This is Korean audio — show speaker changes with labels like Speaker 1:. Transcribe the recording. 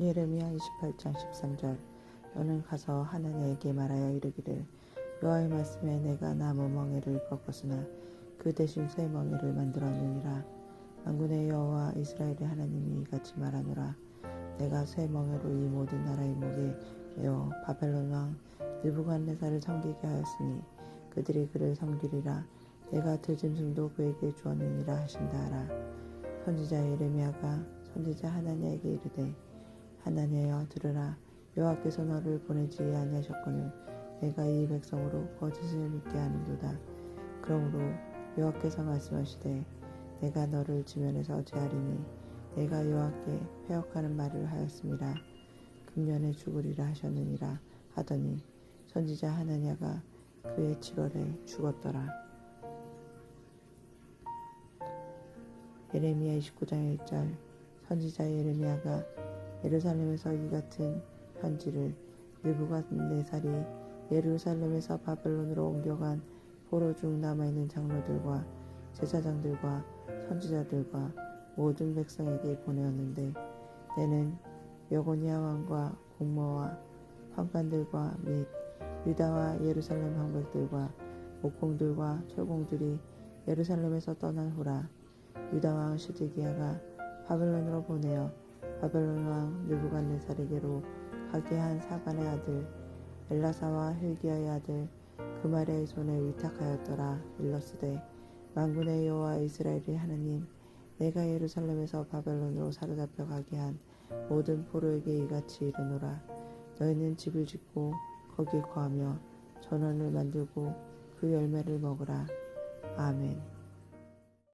Speaker 1: 예레미야 28장 13절. 너는 가서 하나님에게 말하여 이르기를 여호와의 말씀에 내가 나무 멍에를 꺾었으나 그 대신 새 멍에를 만들었느니라. 만군의 여호와 이스라엘의 하나님이 이같이 말하노라. 내가 새 멍에로 이 모든 나라의 목에 메어 바벨론 왕 느부갓네살을 섬기게 하였으니 그들이 그를 섬기리라. 내가 들짐승도 그에게 주었느니라 하신다 하라. 선지자 예레미야가 선지자 하나님에게 이르되 하나님여 들으라. 여호와께서 너를 보내지 아니하셨거늘 내가 이 백성으로 거짓을 믿게 하는도다. 그러므로 여호와께서 말씀하시되 내가 너를 지면에서 제하리니 내가 여호와께 회역하는 말을 하였습니다. 금년에 죽으리라 하셨느니라 하더니 선지자 하나냐가 그의 7월에 죽었더라. 예레미야 29장 1절 선지자 예레미야가 예루살렘에서 이 같은 편지를 느부갓네살이 예루살렘에서 바벨론으로 옮겨간 포로 중 남아있는 장로들과 제사장들과 선지자들과 모든 백성에게 보내었는데 내는 여고니아 왕과 공모와 황관들과 및 유다와 예루살렘 황백들과 목공들과 철공들이 예루살렘에서 떠난 후라 유다 왕 시드기야가 바벨론으로 보내어 바벨론 왕 느부갓네살에게로 가게 한 사반의 아들 엘라사와 힐기야의 아들 그말의 손에 위탁하였더라 일러스되 만군의 여호와 이스라엘의 하나님 내가 예루살렘에서 바벨론으로 사로잡혀 가게 한 모든 포로에게 이같이 이르노라. 너희는 집을 짓고 거기에 거하며 전원을 만들고 그 열매를 먹으라. 아멘